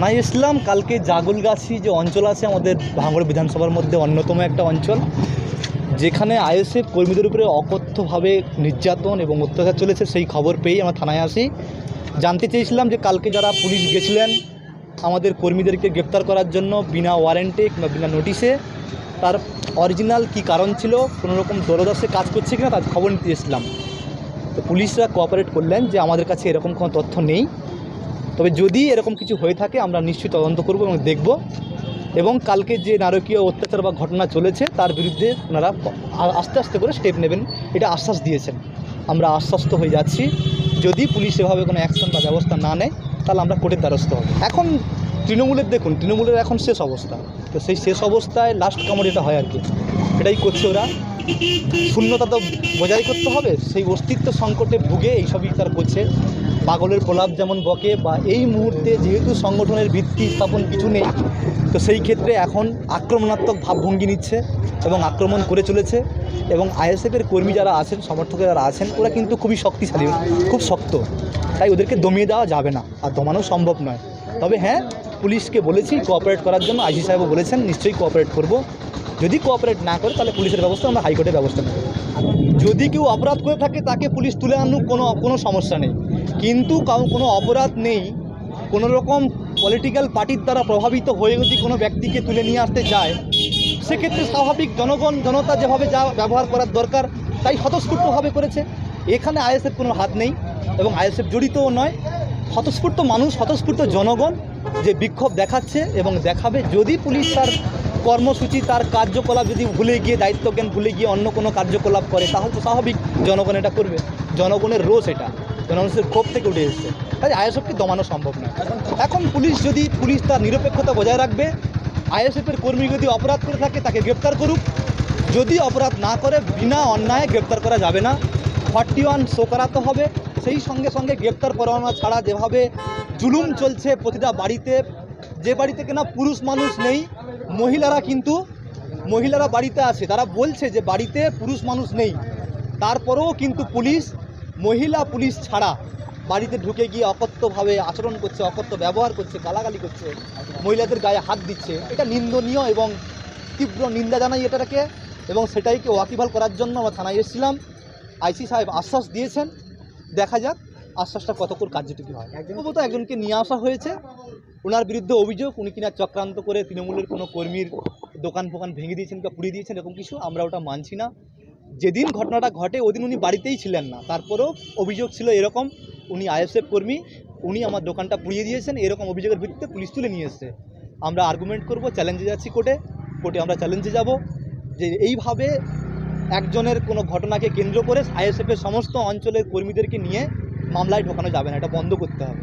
থানায় এসলাম কালকে জাগুলগাছি যে অঞ্চল আছে আমাদের ভাঙড় বিধানসভার মধ্যে অন্যতম একটা অঞ্চল, যেখানে আইএসএফ কর্মীদের উপরে অকথ্যভাবে নির্যাতন এবং অত্যাচার চলেছে, সেই খবর পেয়েই আমরা থানায় আসি। জানতে চেয়েছিলাম যে কালকে যারা পুলিশ গেছিলেন, আমাদের কর্মীদেরকে গ্রেপ্তার করার জন্য বিনা ওয়ারেন্টে কিংবা বিনা নোটিশে, তার অরিজিনাল কি কারণ ছিল, কোনো রকম দরদাসে কাজ করছে কিনা, তার খবর নিতে এসেছিলাম। তো পুলিশরা কোঅপারেট করলেন যে আমাদের কাছে এরকম কোনো তথ্য নেই। তবে যদি এরকম কিছু হয়ে থাকে, আমরা নিশ্চয়ই তদন্ত করব এবং দেখব। এবং কালকে যে নারকীয় অত্যাচার বা ঘটনা চলেছে, তার বিরুদ্ধে ওনারা আস্তে আস্তে করে স্টেপ নেবেন। এটা আশ্বাস দিয়েছেন। আমরা আশ্বস্ত হয়ে যাচ্ছি। যদি পুলিশ এভাবে কোনো অ্যাকশন বা ব্যবস্থা না নেয়, তাহলে আমরা কোর্টের দ্বারস্থ হব। এখন তৃণমূলের দেখুন, তৃণমূলের এখন শেষ অবস্থা। তো সেই শেষ অবস্থায় লাস্ট কামড় এটা হয় আর কি, এটাই করছে ওরা। শূন্যতা তো বজায় করতে হবে। সেই অস্তিত্ব সংকটে ভুগে এইসবই তারা করছে। পাগলের প্রলাপ যেমন বকে বা এই মুহূর্তে যেহেতু সংগঠনের ভিত্তি স্থাপন কিছু নেই, তো সেই ক্ষেত্রে এখন আক্রমণাত্মক ভাবভঙ্গি নিচ্ছে এবং আক্রমণ করে চলেছে এবং আইএসএফের কর্মী যারা আছেন সমর্থক যারা আছেন, ওরা কিন্তু খুবই শক্তিশালী, খুব শক্ত। তাই ওদেরকে দমিয়ে দেওয়া যাবে না আর দমানো সম্ভব নয়। তবে হ্যাঁ পুলিশকে বলেছি কোঅপারেট করার জন্য আইসি সাহেবও বলেছেন, নিশ্চয়ই কোঅপারেট করব। যদি কোঅপারেট না করে, তাহলে পুলিশের ব্যবস্থা, আমরা হাইকোর্টের ব্যবস্থা নেব। যদি কেউ অপরাধ করে থাকে, তাকে পুলিশ তুলে আনুক, কোনো কোনো সমস্যা নেই। কিন্তু কোনো অপরাধ নেই, কোনো রকম পলিটিক্যাল পার্টির দ্বারা প্রভাবিত হয়ে যদি কোনো ব্যক্তিকে তুলে নিয়ে আসতে যায়, সেক্ষেত্রে স্বাভাবিক জনগণ, জনতা যেভাবে যা ব্যবহার করার দরকার, তাই স্বতঃস্ফূর্তভাবে করেছে। এখানে আইএসএফ কোনো হাত নেই এবং আইএসএফ জড়িতও নয়। স্বতঃস্ফূর্ত মানুষ, স্বতঃস্ফূর্ত জনগণ যে বিক্ষোভ দেখাচ্ছে এবং দেখাবে, যদি পুলিশ তার কর্মসূচি, তার কার্যকলাপ যদি ভুলে গিয়ে, দায়িত্বজ্ঞান ভুলে গিয়ে অন্য কোনো কার্যকলাপ করে, তাহলে তো স্বাভাবিক জনগণ এটা করবে। জনগণের রোষ এটা। জনগণের ক্ষোভ থেকে উঠে এসছে। তাই আইএসএফকে দমানো সম্ভব নয়। এখন পুলিশ যদি, পুলিশ তার নিরপেক্ষতা বজায় রাখবে, আইএসএফের কর্মী যদি অপরাধ করে থাকে, তাকে গ্রেপ্তার করুক। যদি অপরাধ না করে, বিনা অন্যায় গ্রেপ্তার করা যাবে না। ফর্টি ওয়ান শো করাতে হবে। সেই সঙ্গে সঙ্গে গ্রেপ্তার পরোয়ানা ছাড়া যেভাবে জুলুম চলছে, প্রতিটা বাড়িতে, যে বাড়িতে কিনা পুরুষ মানুষ নেই মহিলারা কিন্তু মহিলারা বাড়িতে আছে। তারা বলছে যে বাড়িতে পুরুষ মানুষ নেই। তারপরেও কিন্তু পুলিশ মহিলা পুলিশ ছাড়া বাড়িতে ঢুকে গিয়ে অকথ্যভাবে আচরণ করছে অকথ্য ব্যবহার করছে গালাগালি করছে মহিলাদের গায়ে হাত দিচ্ছে। এটা নিন্দনীয় এবং তীব্র নিন্দা জানাই এটাকে এবং সেটাইকে ওয়াকিভাল করার জন্য আমরা থানায় এসেছিলাম। আইসি সাহেব আশ্বাস দিয়েছেন। দেখা যাক আশ্বাসটা কতক্ষণ কার্যটুকু হয়। সম্ভবত একজনকে নিয়ে আসা হয়েছে। ওনার বিরুদ্ধে অভিযোগ, উনি কিনা চক্রান্ত করে তৃণমূলের কোনো কর্মীর দোকান ফোকান ভেঙে দিয়েছেন বা পুড়িয়ে দিয়েছেন, এরকম কিছু আমরা ওটা মানছি না। যেদিন ঘটনাটা ঘটে, ওদিন উনি বাড়িতেই ছিলেন না। তারপরেও অভিযোগ ছিল এরকম, উনি আইএসএফ কর্মী, উনি আমার দোকানটা পুড়িয়ে দিয়েছেন, এরকম অভিযোগের ভিত্তিতে পুলিশ তুলে নিয়ে এসছে। আমরা আর্গুমেন্ট করব চ্যালেঞ্জে যাচ্ছি কোর্টে কোর্টে আমরা চ্যালেঞ্জে যাব। যে এইভাবে একজনের কোনো ঘটনাকে কেন্দ্র করে আইএসএফের সমস্ত অঞ্চলের কর্মীদেরকে নিয়ে মামলায় ঢোকানো যাবে না, এটা বন্ধ করতে হবে।